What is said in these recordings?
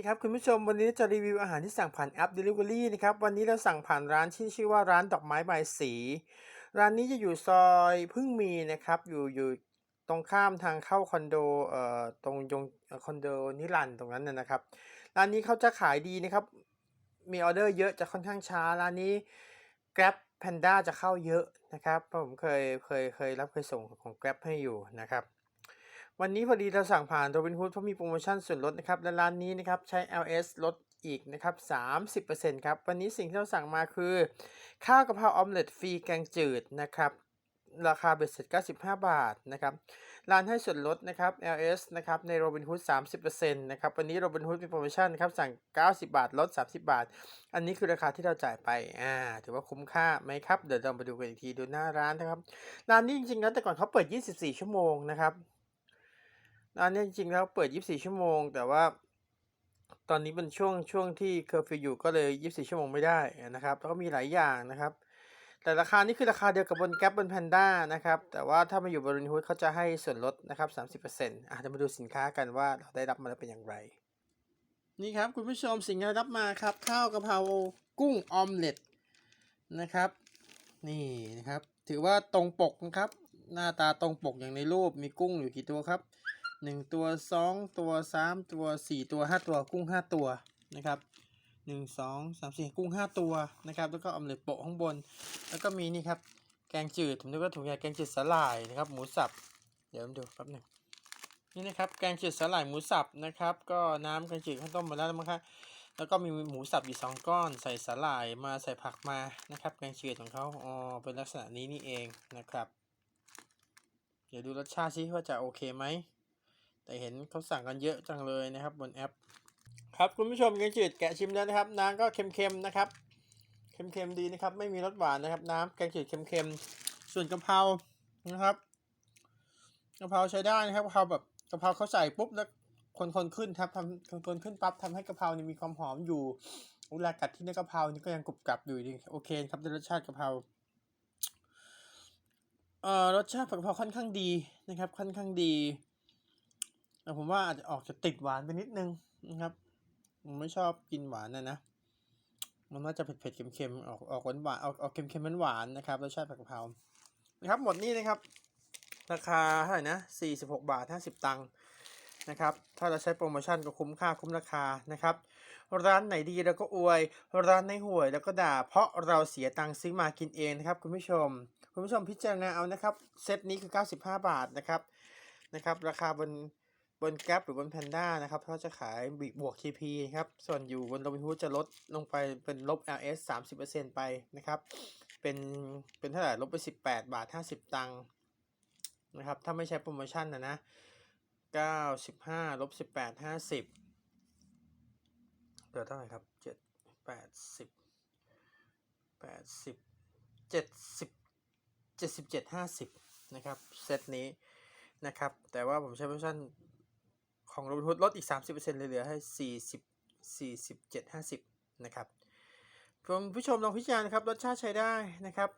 ดีครับคุณผู้ชมวันนี้จะรีวิวอาหารที่สั่งผ่านแอป Delivery นะครับวันนี้เราสั่งผ่านร้านที่ชื่อว่าร้านดอกไม้ใบสี ร้านนี้จะอยู่ซอยพึ่งมีนะครับอยู่อยู่ตรงข้ามทางเข้าคอนโดเอ่อตรงยงคอนโดนิรันตรงนั้นนะนะครับ ร้านนี้เขาจะขายดีนะครับ มีออเดอร์เยอะจะค่อนข้างช้าร้านนี้ Grab Panda จะเข้าเยอะนะครับเพราะผมเคยเคยเคยรับเคยส่งของ Grab ให้อยู่นะครับ วันนี้พอดีเราสั่งผ่านโรบินฮูดเพราะมีโปรโมชั่นส่วนลดนะครับและร้านนี้นะครับใช้ LS ลดอีกนะครับ30%ครับ วันนี้สิ่งที่เราสั่งมาคือ ข้าวกะเพราออมเล็ตฟรีแกงจืดนะครับ ราคาเบ็ดเสร็จ 95 บาทนะครับ ร้านให้ส่วนลดนะครับ LS นะครับในโรบินฮูด30%นะครับ วันนี้โรบินฮูดมีโปรโมชั่นครับสั่ง 90 บาท ลด 30 บาท อันนี้คือราคาที่เราจ่ายไปอ่าถือว่าคุ้มค่าไหมครับ เดี๋ยวเรามาดูกันอีกทีดูหน้าร้านนะครับ ร้านนี้จริงๆแล้วแต่ก่อนเขาเปิด 24 ชั่วโมงนะครับ ร้านนี้จริงๆแล้วเปิด 24 ชั่วโมง แต่ว่า ตอนนี้เป็นช่วงช่วงที่เคอร์ฟิวอยู่ก็เลย 24 ชั่วโมงไม่ได้นะครับ แล้วก็มีหลายอย่างนะครับ แต่ราคานี้คือราคาเดียวกับบนแก๊ปบนแพนด้านะครับ แต่ว่าถ้ามาอยู่บรินฮูดเขาจะให้ส่วนลดนะครับ 30%อาจจะมาดูสินค้ากันว่าเราได้รับมาแล้วเป็นอย่างไร นี่ครับคุณผู้ชมสิ่งที่เรารับมาครับ ข้าวกะเพรากุ้งออมเล็ตนะครับ นี่นะครับ ถือว่าตรงปกนะครับ หน้าตาตรงปกอย่างในรูปมีกุ้งอยู่กี่ตัวครับ หนึ่งตัวสองตัวสามตัวสี่ตัวห้าตัวกุ้งห้าตัวนะครับหนึ่งสองสามสี่กุ้งห้าตัวนะครับแล้วก็ออมเล็ตโปะข้างบน แล้วก็มีนี่ครับแกงจืดผมนึกว่าถุงใหญ่แกงจืดสาหร่ายนะครับหมูสับเดี๋ยวผมดูแป๊บหนึ่งนี่นะครับแกงจืดสาหร่ายหมูสับนะครับ ก็น้ำแกงจืดข้าวต้มมาแล้วมั้งครับแล้วก็มีหมูสับอยู่สองก้อนใส่สาหร่ายมาใส่ผักมานะครับแกงจืดของเขาอ๋อเป็นลักษณะนี้นี่เองนะครับ เดี๋ยวดูรสชาติซิว่าจะโอเคไหม แต่เห็นเขาสั่งกันเยอะจังเลยนะครับบนแอป ครับคุณผู้ชมแกงจืดแกะชิมแล้วนะครับ น้ำก็เค็มๆนะครับ เค็มๆดีนะครับ ไม่มีรสหวานนะครับ น้ำแกงจืดเค็มๆส่วนกะเพรานะครับกะเพราใช้ได้นะครับกะเพราแบบกะเพราเขาใส่ปุ๊บแล้วคนๆขึ้นครับทำคนๆขึ้นปั๊บทำให้กะเพรานี่มีความหอมอยู่เวลากัดที่เนื้อกะเพรานี่ก็ยังกรุบกรับอยู่ดีโอเคครับรสชาติกะเพราเอ่อรสชาติผักกะเพราค่อนข้างดีนะครับ ค่อนข้างดี แต่ผมว่าอาจจะออกจะติดหวานไปนิดนึงนะครับ ผมไม่ชอบกินหวานนะนะ มันน่าจะเผ็ดๆเค็มๆออกออกหวานหวานออกออกเค็มๆหวานๆนะครับรสชาติผักกะเพรานะครับหมดนี่นะครับ ราคาเท่าไหร่นะ46 บาท 50 ตังค์นะครับ ถ้าเราใช้โปรโมชั่นก็คุ้มค่าคุ้มราคานะครับ ร้านไหนดีเราก็อวย ร้านไหนห่วยแล้วก็ด่า เพราะเราเสียตังค์ซื้อมากินเองนะครับคุณผู้ชม คุณผู้ชมพิจารณาเอานะครับ เซตนี้คือ 95 บาทนะครับ นะครับ ราคาบน บนแก p หรือบนแพนด้านะครับเขาจะขายบิบวก TP ครับ ส่วนอยู่บนโรบินฮูดจะลดลงไปเป็นลบ LS 30%ไปนะครับ เป็นเป็นเท่าไหร่ลบไป 18 บาท 50 ตังค์นะครับ ถ้าไม่ใช้โปรโมชั่นนะนะ 95ลบ18 50เหลือเท่าไหร่ครับ 7 80 80 70 77 50 นะครับ เซตนี้นะครับ แต่ว่าผมใช้โปรโมชั่น ของโรบินฮูดลดอีก 30%เลยเหลือให้ 40 47 50 นะครับคุณผู้ชมลองพิจารณาครับรสชาติใช้ได้นะครับ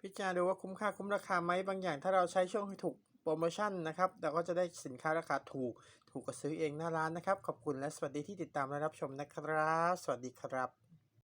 พิจารณาดูว่าคุ้มค่าคุ้มราคาไหมบางอย่างถ้าเราใช้ช่วงถูกโปรโมชั่นนะครับเราก็จะได้สินค้าราคาถูก ถูกกว่าซื้อเองหน้าร้านนะครับ ขอบคุณและสวัสดีที่ติดตามและรับชมนะครับ สวัสดีครับ